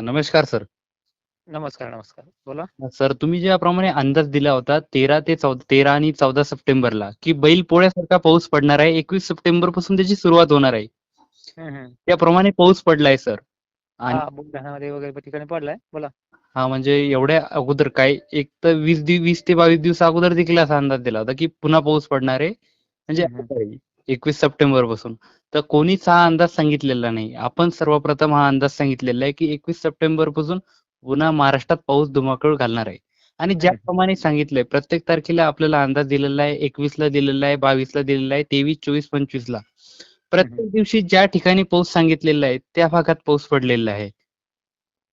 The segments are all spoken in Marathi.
नमस्कार सर. नमस्कार, नमस्कार. बोला. सर तुम्ही ज्याप्रमाणे अंदाज दिला होता 13 ते चौ 13 आणि 14 सप्टेंबरला, की बैल पोळ्यासारखा पाऊस पडणार आहे. 21 सप्टेंबरपासून त्याची सुरुवात होणार आहे. त्याप्रमाणे पाऊस पडलाय सर. आणि वगैरे ठिकाणी पडलाय. बोला. हां, म्हणजे एवढ्या अगोदर काय एक तर 20 दि 20 ते 22 दिवस अगोदर देखील असा अंदाज दिला होता, की पुन्हा पाऊस पडणार आहे. म्हणजे आता आहे 21 सप्टेंबरपासून. तर कोणीच हा अंदाज सांगितलेला नाही. आपण सर्वप्रथम हा अंदाज सांगितलेला आहे, की 21 सप्टेंबरपासून पुन्हा महाराष्ट्रात पाऊस धुमाकूळ घालणार आहे. आणि. ज्याप्रमाणे सांगितलंय प्रत्येक तारखेला आपल्याला अंदाज दिलेला आहे. 21ला दिलेला आहे, 22ला दिलेला आहे, 23, 24, 25ला. हं, प्रत्येक. दिवशी ज्या ठिकाणी पाऊस सांगितलेला आहे, त्या भागात पाऊस पडलेला आहे.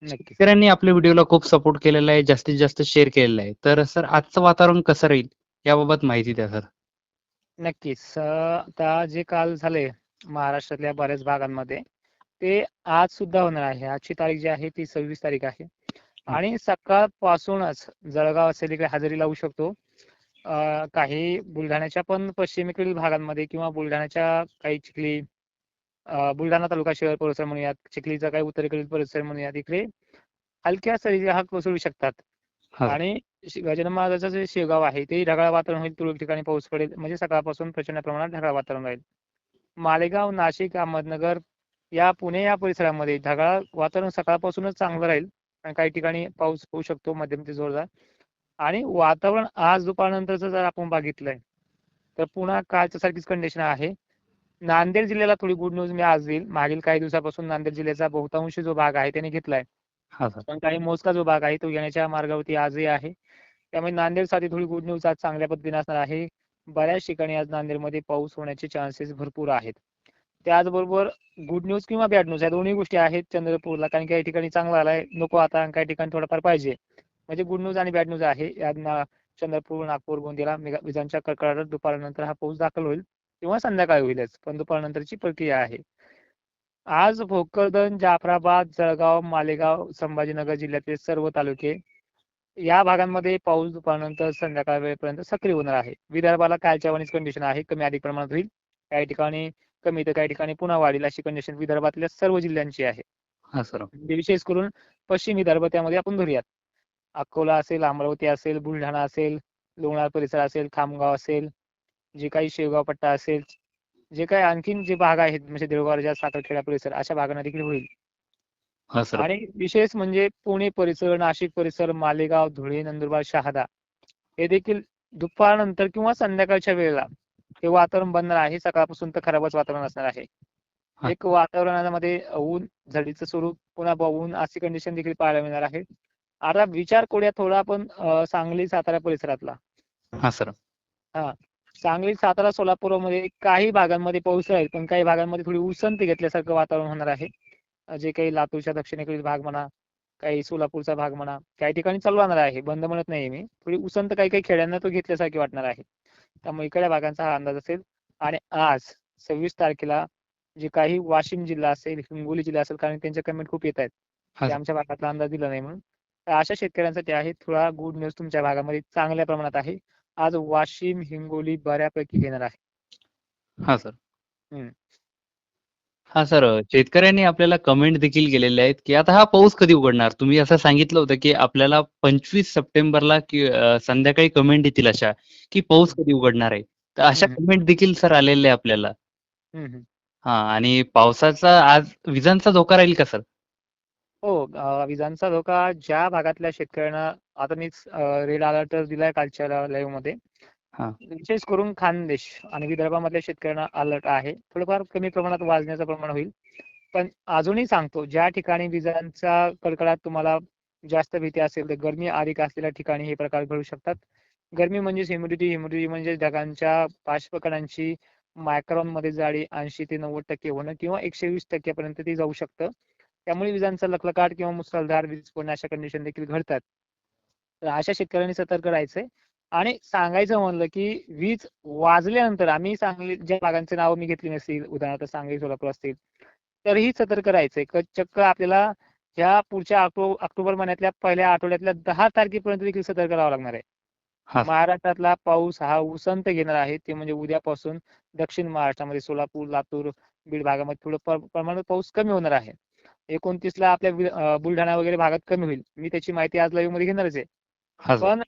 शेतकऱ्यांनी आपल्या व्हिडिओला खूप सपोर्ट केलेला आहे. जास्तीत जास्त शेअर केलेला आहे. तर सर आजचं वातावरण कसं राहील याबाबत माहिती द्या सर. नक्कीच. आता जे काल झाले महाराष्ट्रातल्या बऱ्याच भागांमध्ये, ते आज सुद्धा होणार आहे. आजची तारीख जी आहे ती 26 तारीख आहे. आणि सकाळपासूनच जळगाव असेल इकडे हजेरी लावू शकतो. काही बुलढाण्याच्या पण पश्चिमेकडील भागांमध्ये किंवा बुलढाण्याच्या काही चिखली बुलढाणा तालुका शहर परिसर म्हणूयात, चिखलीचा काही उत्तरेकडील परिसर म्हणूयात, इकडे हलक्या सरी हा कोसळू शकतात. आणि गजानन महाराजांचं जे शेगाव आहे ते ढगाळ वातावरण होईल. तुरळक ठिकाणी पाऊस पडेल. म्हणजे सकाळपासून प्रचंड प्रमाणात ढगाळ वातावरण राहील. मालेगाव, नाशिक, अहमदनगर या पुणे या परिसरामध्ये ढगाळ वातावरण सकाळपासूनच चांगलं राहील. आणि काही ठिकाणी पाऊस होऊ शकतो मध्यम ते जोरदार. आणि वातावरण आज दुपारनंतरचं जर आपण बघितलंय, तर पुन्हा कालच्या सारखीच कंडिशन आहे. नांदेड जिल्ह्याला थोडी गुड न्यूज मी आज देईल. मागील काही दिवसापासून नांदेड जिल्ह्याचा बहुतांश जो भाग आहे त्याने घेतलाय. पण काही मोजका जो भाग आहे तो येण्याच्या मार्गावरती आजही आहे. त्यामुळे नांदेडसाठी थोडी गुड न्यूज आज चांगल्या पद्धतीने असणार आहे. बऱ्याच ठिकाणी आज नांदेडमध्ये पाऊस होण्याचे चान्सेस भरपूर आहेत. त्याचबरोबर गुड न्यूज किंवा बॅड न्यूज या दोन्ही गोष्टी आहेत चंद्रपूरला. कारण काही ठिकाणी चांगला आलाय, नको आता आणि काही ठिकाणी थोडाफार पाहिजे. म्हणजे गुड न्यूज आणि बॅड न्यूज आहे. या चंद्रपूर, नागपूर, गोंदियाला विजांच्या कडकडाटात दुपारनंतर हा पाऊस दाखल होईल किंवा संध्याकाळी होईलच. पण दुपारनंतरची प्रक्रिया आहे. आज भोकरदन, जाफराबाद, जळगाव, मालेगाव, संभाजीनगर जिल्ह्यातले सर्व तालुके या भागांमध्ये पाऊस दुपारनंतर संध्याकाळ वेळेपर्यंत सक्रिय होणार आहे. विदर्भाला कालच्या वाणीच कंडिशन आहे. कमी अधिक प्रमाणात होईल. काही ठिकाणी कमी तर काही ठिकाणी पुन्हा वाढेल अशी कंडिशन विदर्भातल्या सर्व जिल्ह्यांची आहे. हां सर. म्हणजे विशेष करून पश्चिम विदर्भ त्यामध्ये आपण धरूयात. अकोला असेल, अमरावती असेल, बुलढाणा असेल, लोणार परिसर असेल, खामगाव असेल, जे काही शेवगाव पट्टा असेल, जे काही आणखीन जे भाग आहेत म्हणजे देऊळगाव, साखरखेडा परिसर अशा भागांना देखील होईल. आणि विशेष म्हणजे पुणे परिसर, नाशिक परिसर, मालेगाव, धुळे, नंदुरबार, शहादा हे देखील दुपारनंतर किंवा संध्याकाळच्या वेळेला हे वातावरण बनणार आहे. सकाळपासून तर खराबच वातावरण असणार आहे. एक वातावरणामध्ये ऊन, झडीचं स्वरूप, पुन्हा ऊन अशी कंडिशन देखील पाहायला मिळणार आहे. आता विचार करूया थोडा आपण सांगली, सातारा परिसरातला. हां सर. हां. सांगली, सातारा, सोलापूरमध्ये काही भागांमध्ये पाऊस राहील. पण काही भागांमध्ये थोडी उसंत घेतल्यासारखं वातावरण होणार आहे. जे काही लातूरच्या दक्षिणेकडील भाग म्हणा, काही सोलापूरचा भाग म्हणा, काही ठिकाणी चालू राहणार आहे. बंद म्हणत नाहीये मी. थोडी उसंत काही काही खेड्यांना तो घेतल्यासारखी वाटणार आहे. त्यामुळे इकडच्या भागांचा हा अंदाज असेल. आणि आज 26 तारखेला जे काही वाशिम जिल्हा असेल, हिंगोली जिल्हा असेल कारण त्यांच्या कमेंट खूप की सर. आमच्या भागातला अंदाज दिला नाही म्हणून. तर अशा शेतकऱ्यांसाठी आहे थोडा गुड न्यूज तुमच्या भागामध्ये चांगल्या प्रमाणात आहे. आज वाशिम, हिंगोली बऱ्यापैकी येणार आहे. हां सर. हं. सर. शेतकऱ्यांनी आपल्याला कमेंट देखील केलेल्या आहेत, की आता हा पाऊस कधी उघडणार? तुम्ही असं सांगितलं होतं, की आपल्याला 25 सप्टेंबरला की अ, संध्याकाळी कमेंट येतील अशा, की पाऊस कधी उघडणार आहे? तर अशा हं, हं. कमेंट देखील सर आलेल्या आहे आपल्याला. हं, हं. हां. आणि पावसाचा आज विजांचा धोका राहील का सर? हो. अ, विजांचा धोका ज्या भागातल्या शेतकऱ्यांना आता मीच अ, रेड अलर्ट दिलाय कालच्या लाईव्हमध्ये. विशेष करून खानदेश आणि विदर्भामधल्या शेतकऱ्यांना अलर्ट आहे. थोडंफार कमी प्रमाणात वाजण्याचं प्रमाण होईल. पण अजूनही सांगतो ज्या ठिकाणी विजांचा कडकडाट तुम्हाला जास्त भीती असेल तर गर्मी अधिक असलेल्या ठिकाणी हे प्रकार घडू शकतात. गर्मी म्हणजेच ह्युमिडिटी, ह्युमिडिटी म्हणजे ढगांच्या बाष्पकणांची मायक्रॉनमध्ये जाडी 80 ते 90% होणं किंवा एकशे वीस टक्क्यापर्यंत ती जाऊ शकतं. त्यामुळे विजांचा लखलकाट किंवा मुसळधार वीज पडणे अशा कंडिशन देखील घडतात. तर अशा शेतकऱ्यांनी सतर्क राहायचंय. आणि सांगायचं म्हणलं, की वीज वाजल्यानंतर आम्ही सांगली ज्या भागांची नावं मी घेतली नसतील, उदाहरणार्थ सांगली, सोलापूर असतील, तरीही सतर्क राहायचंय. चक्क आपल्याला ह्या पुढच्या ऑक्टो ऑक्टोबर महिन्यातल्या पहिल्या आठवड्यातल्या 10 तारखेपर्यंत देखील सतर्क राहावं लागणार आहे. महाराष्ट्रातला पाऊस हा उसंत घेणार आहे. ते म्हणजे उद्यापासून दक्षिण महाराष्ट्रामध्ये सोलापूर, लातूर, बीड भागामध्ये थोडं प्र प्रमाणात पाऊस कमी होणार आहे. एकोणतीसला आपल्या बुलढाणा वगैरे भागात कमी होईल मी त्याची माहिती आज लाईव्हमध्ये घेणारच आहे पण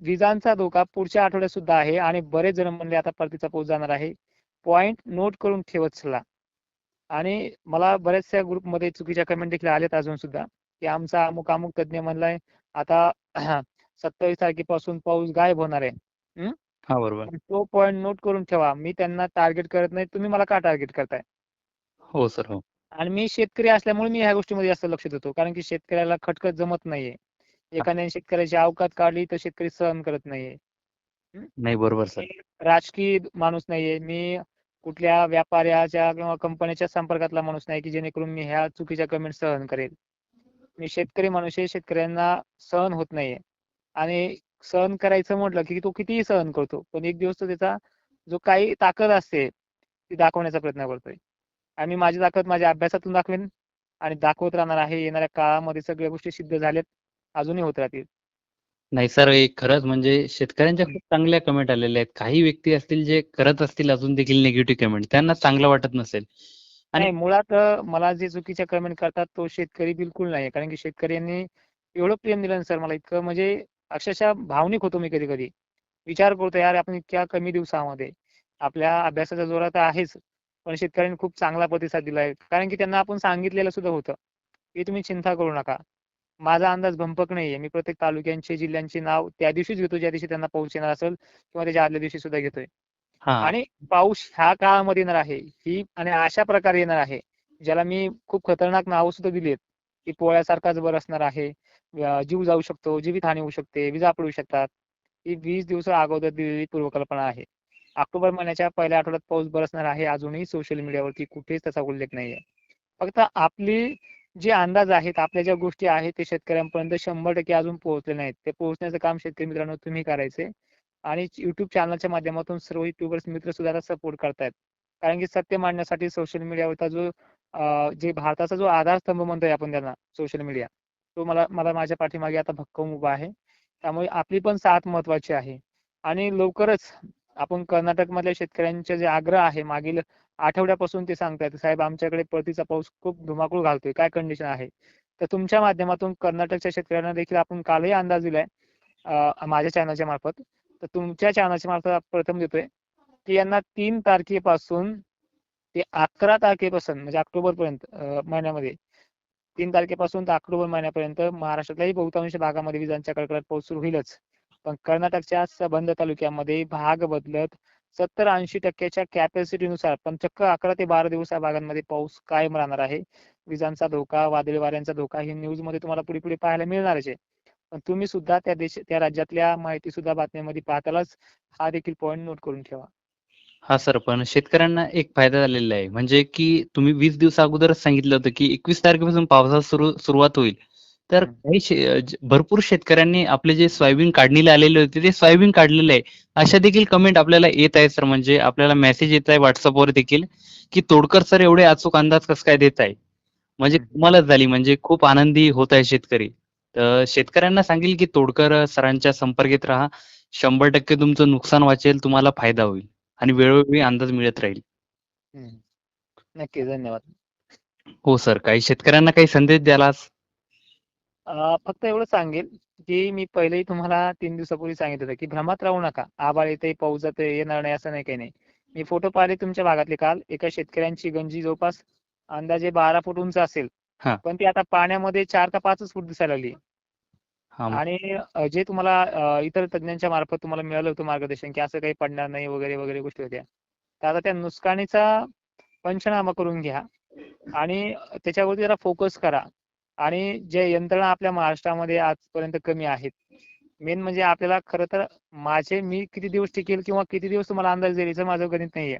विजांचा धोका पुढच्या आठवड्यात सुद्धा आहे आणि बरेच जण म्हणले आता परतीचा पाऊस जाणार आहे. पॉइंट नोट करून ठेवत चला. आणि मला बऱ्याचशा ग्रुपमध्ये चुकीच्या कमेंट देखील आल्यात अजून सुद्धा. की आमचा अमुक अमुक तज्ज्ञ म्हणलाय आता सत्तावीस तारखेपासून पाऊस गायब होणार आहे. हा बरोबर. तो पॉइंट नोट करून ठेवा. मी त्यांना टार्गेट करत नाही. तुम्ही मला का टार्गेट करताय? हो सर हो. आणि मी शेतकरी असल्यामुळे मी ह्या गोष्टीमध्ये जास्त लक्ष देतो. कारण की शेतकऱ्याला खटखट जमत नाहीये. एखाद्याने शेतकऱ्याची अवकात काढली तर शेतकरी सहन करत नाहीये. नाही बरोबर सर. राजकीय माणूस नाहीये. मी कुठल्या व्यापाऱ्याच्या किंवा कंपनीच्या संपर्कातला माणूस नाही की जेणेकरून मी ह्या चुकीच्या कमेंट सहन करेल. मी शेतकरी माणूस आहे. शेतकऱ्यांना सहन होत नाहीये. आणि सहन करायचं म्हटलं की तो कितीही सहन करतो पण एक दिवस तो त्याचा जो काही ताकद असते ती दाखवण्याचा प्रयत्न करतोय. आणि माझी ताकद माझ्या अभ्यासातून दाखवेन आणि दाखवत राहणार आहे. येणाऱ्या काळामध्ये सगळ्या गोष्टी सिद्ध झाल्यात. अजूनही होत राहतील. नाही सर एक खरंच म्हणजे शेतकऱ्यांच्या खूप चांगल्या कमेंट आलेल्या आहेत. काही व्यक्ती असतील जे करत असतील अजून देखील निगेटिव्ह कमेंट त्यांना चांगलं वाटत नसेल. आणि- मुळात मला जे चुकीच्या कमेंट करतात तो शेतकरी बिलकुल नाही कारण की शेतकऱ्यांनी एवढं प्रेम दिलं सर मला इतकं. म्हणजे अक्षरशः भावनिक होतो मी कधी कधी विचार करतो यार आपण इतक्या कमी दिवसामध्ये आपल्या अभ्यासाच्या जोरात आहेच पण शेतकऱ्यांनी खूप चांगला प्रतिसाद दिलाय. कारण की त्यांना आपण सांगितलेलं सुद्धा होतं. की तुम्ही चिंता करू नका. माझा अंदाज भंपक नाहीये. मी प्रत्येक तालुक्यांचे जिल्ह्यांचे नाव त्या दिवशीच घेतो. ज्या दिवशी त्यांना पाऊस येणार असेल किंवा त्याच्या आदल्या दिवशी सुद्धा घेतोय. आणि पाऊस ह्या काळामध्ये येणार आहे. ही आणि अशा प्रकारे येणार आहे. ज्याला मी खूप खतरनाक नावं सुद्धा दिली आहेत की पोळ्यासारखाच बरसणार आहे. जीव जाऊ शकतो जीवितहानी होऊ शकते विजा पडू शकतात. ही वीस दिवस अगोदर दिलेली पूर्वकल्पना आहे. ऑक्टोबर महिन्याच्या पहिल्या आठवड्यात पाऊस बरसणार आहे. अजूनही सोशल मीडियावरती कुठेच त्याचा उल्लेख नाहीये. फक्त आपली जे अंदाज आहेत आपल्या ज्या गोष्टी आहेत ते शेतकऱ्यांपर्यंत शंभर टक्के अजून पोहोचले नाहीत. ते पोहोचण्याचं काम शेतकरी मित्रांनो तुम्ही करायचे आणि युट्यूब चॅनलच्या माध्यमातून सर्व युट्यूबर्स मित्र सुद्धा सपोर्ट करतायत. कारण की सत्य मांडण्यासाठी सोशल मीडियावरचा जो जे भारताचा जो आधारस्तंभ म्हणतोय आपण त्यांना सोशल मीडिया तो मला मला माझ्या पाठीमागे आता भक्कम उभा आहे. त्यामुळे आपली पण साथ महत्वाची आहे. आणि लवकरच आपण कर्नाटक मधल्या शेतकऱ्यांचे जे आग्रह आहे मागील आठवड्यापासून ते सांगतायत साहेब आमच्याकडे परतीचा पाऊस खूप धुमाकूळ घालतोय काय कंडिशन आहे? तर तुमच्या माध्यमातून कर्नाटकच्या शेतकऱ्यांना देखील आपण कालही अंदाज दिलाय माझ्या चॅनलच्या मार्फत. तर तुमच्या चॅनलच्या मार्फत प्रथम देतोय की यांना तीन तारखेपासून ते अकरा तारखेपासून म्हणजे ऑक्टोबर पर्यंत महिन्यामध्ये तीन तारखेपासून तर ऑक्टोबर महिन्यापर्यंत महाराष्ट्रातल्याही बहुतांश भागामध्ये विजांच्या कडकडाट पाऊस सुरू होईलच. पण कर्नाटकच्या संबंध तालुक्यामध्ये भाग बदलत सत्तर ऐंशी टक्क्याच्या कॅपॅसिटीनुसार पण चक्क अकरा ते बारा दिवस या भागांमध्ये पाऊस कायम राहणार आहे. विजांचा धोका वादळी वाऱ्यांचा धोका ही न्यूजमध्ये तुम्हाला पुढे पुढे पाहायला मिळणारच आहे. पण तुम्ही सुद्धा त्या देश त्या राज्यातल्या माहिती सुद्धा बातम्यामध्ये पाहतालाच हा देखील पॉईंट नोट करून ठेवा. हा सर पण शेतकऱ्यांना एक फायदा झालेला आहे. म्हणजे की तुम्ही वीस दिवस अगोदरच सांगितलं होतं की एकवीस तारखेपासून पावसाला सुरू सुरुवात होईल. तर. काही भरपूर शेतकऱ्यांनी आपले जे सोयाबीन काढणीला आलेले होते ते सोयाबीन काढलेले आहे. अशा देखील कमेंट आपल्याला येत आहे सर. म्हणजे आपल्याला मेसेज येत आहे व्हॉट्सअपवर देखील की तोडकर सर एवढे अचूक अंदाज कसं काय देत आहे? म्हणजे. तुम्हालाच झाली. म्हणजे खूप आनंदी होत आहे शेतकरी. तर शेतकऱ्यांना सांगेल की तोडकर सरांच्या संपर्कात राहा. शंभर टक्के तुमचं नुकसान वाचेल तुम्हाला फायदा होईल. आणि वेळोवेळी अंदाज मिळत राहील. नक्की धन्यवाद. हो सर. काही शेतकऱ्यांना काही संदेश द्यालाच अं, फक्त एवढं सांगेल की मी पहिलेही तुम्हाला तीन दिवसापूर्वी सांगितलं होतं की भ्रमात राहू नका. आभाळ येते पाऊस जाते येणार नाही असं नाही काही नाही. मी फोटो पाहिले तुमच्या भागातले काल. एका शेतकऱ्यांची गंजी जवळपास अंदाजे बारा फूट उंच असेल. पण ती आता पाण्यामध्ये चार का पाचच फूट दिसायला लागली. आणि जे तुम्हाला इतर तज्ञांच्या मार्फत तुम्हाला मिळालं होतं मार्गदर्शन की असं काही पडणार नाही वगैरे वगैरे गोष्टी होत्या. तर आता त्या नुकसानीचा पंचनामा करून घ्या. आणि त्याच्यावरती जरा फोकस करा. आणि जे यंत्रणा आपल्या महाराष्ट्रामध्ये आजपर्यंत कमी आहेत. मेन म्हणजे आपल्याला खरं तर माझे मी किती दिवस टिकेल किंवा किती दिवस तुम्हाला अंदाज देईल याचं माझं गणित नाहीये.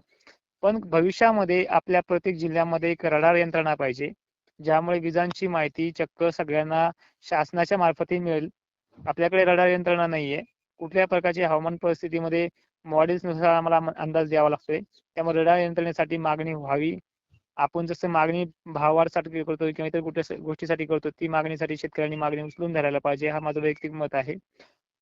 पण भविष्यामध्ये आपल्या प्रत्येक जिल्ह्यामध्ये एक रडार यंत्रणा पाहिजे ज्यामुळे विजांची माहिती चक्क सगळ्यांना शासनाच्या मार्फतही मिळेल. आपल्याकडे रडार यंत्रणा नाहीये. कुठल्या प्रकारची हवामान परिस्थितीमध्ये मॉडेल्सनुसार नुसार आम्हाला अंदाज द्यावा लागतोय. त्यामुळे रडार यंत्रणेसाठी मागणी व्हावी. आपण जसं मागणी भावासाठी करतो किंवा इतर कुठल्या गोष्टीसाठी करतो ती मागणीसाठी शेतकऱ्यांनी मागणी उचलून धरायला पाहिजे. हा माझं वैयक्तिक मत आहे.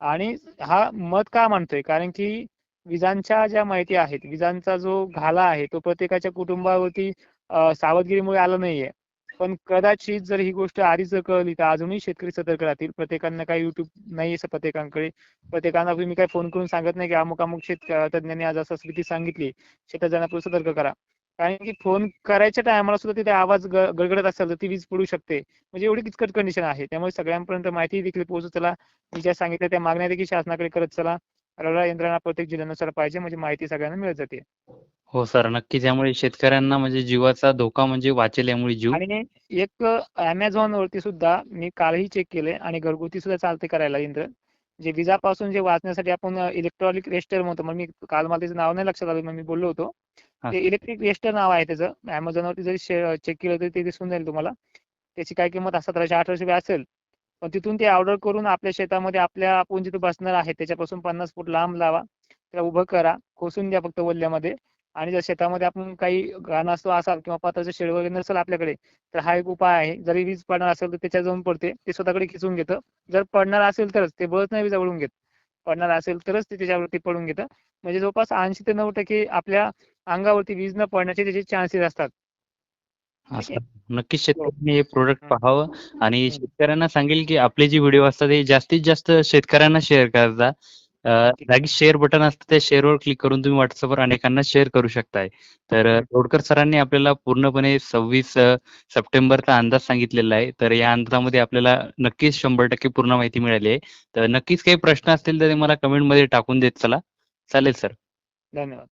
आणि हा मत का मानतोय? कारण की विजांच्या ज्या माहिती आहेत विजांचा जो घाला आहे तो प्रत्येकाच्या कुटुंबावरती सावधगिरीमुळे आला नाहीये. पण कदाचित जर ही गोष्ट आधीच जर कळली तर अजूनही शेतकरी सतर्क राहतील. प्रत्येकांना काही युट्यूब नाही असं प्रत्येकाकडे. प्रत्येकांना तुम्ही काही फोन करून सांगत नाही की अमुक अमुक शेत तज्ञांनी आज असं स्थिती सांगितली. शेतात जाण्यापूर्वी सतर्क करा. कारण की फोन करायच्या टायमाला सुद्धा तिथे आवाज गडगडत असेल तर ती वीज पडू शकते. म्हणजे एवढी किचकट कंडिशन आहे. त्यामुळे सगळ्यांपर्यंत माहिती देखील पोहोचत चला मी ज्या सांगितल्या त्या मागण्या देखील शासनाकडे करत चला. रडार यंत्रणा प्रत्येक जिल्ह्यानुसार पाहिजे म्हणजे माहिती सगळ्यांना मिळत जाते. हो सर नक्कीच यामुळे शेतकऱ्यांना म्हणजे जीवाचा धोका म्हणजे वाचेल यामुळे जीव. आणि एक अमेझॉन वरती सुद्धा मी कालही चेक केले आणि घरगुती सुद्धा चालते करायला यंत्र. जे विजापासून जे वाचण्यासाठी आपण इलेक्ट्रॉनिक रेस्टर म्हणतो. मग मी काल मला त्याचं नाव नाही लक्षात आलं मग मी बोललो होतो. ते इलेक्ट्रिक रेस्टर नाव आहे त्याचं. Amazon वरती जरी चेक केलं तरी ते दिसून जाईल तुम्हाला. त्याची काय किंमत सतराशे अठराशे रुपये असेल. पण तिथून ते ऑर्डर करून आपल्या शेतामध्ये आपल्या आपण जिथे बसणार आहे त्याच्यापासून पन्नास फूट लांब लावा. त्याला उभं करा. खोसून द्या फक्त वल्ल्यामध्ये. आणि जर शेतामध्ये आपण काही घाणास्तो असाल किंवा पात्राचं शेड वगैरे नसेल आपल्याकडे तर हा एक उपाय आहे. जरी वीज पडणार असेल तर त्याच्या जाऊन पडते. ते स्वतःकडे खिचून घेतं. जर पडणार असेल तरच ते बळच नाही विजा घेत. पडणार असेल तरच ते त्याच्यावरती पडून घेतं. म्हणजे जवळपास ऐंशी ते नऊ टक्के आपल्या अंगावरती वीज न पडण्याचे त्याचे चान्सेस असतात. हा नक्कीच शेतकऱ्यांनी हे प्रोडक्ट हम्म. पाहावं. आणि. शेतकऱ्यांना सांगेल की आपले जे व्हिडिओ असतात हे जास्तीत जास्त शेतकऱ्यांना शेअर करता. जागी शेअर बटन असतं त्या शेअरवर क्लिक करून तुम्ही व्हॉट्सअपवर अनेकांना शेअर करू शकताय. तर अं, तोडकर सरांनी आपल्याला पूर्णपणे सव्वीस सप्टेंबरचा अंदाज सांगितलेला आहे. तर या अंदाजामध्ये आपल्याला नक्कीच शंभर टक्के पूर्ण माहिती मिळाली आहे. तर नक्कीच काही प्रश्न असतील तर ते मला कमेंटमध्ये टाकून देत चला. चालेल सर. धन्यवाद.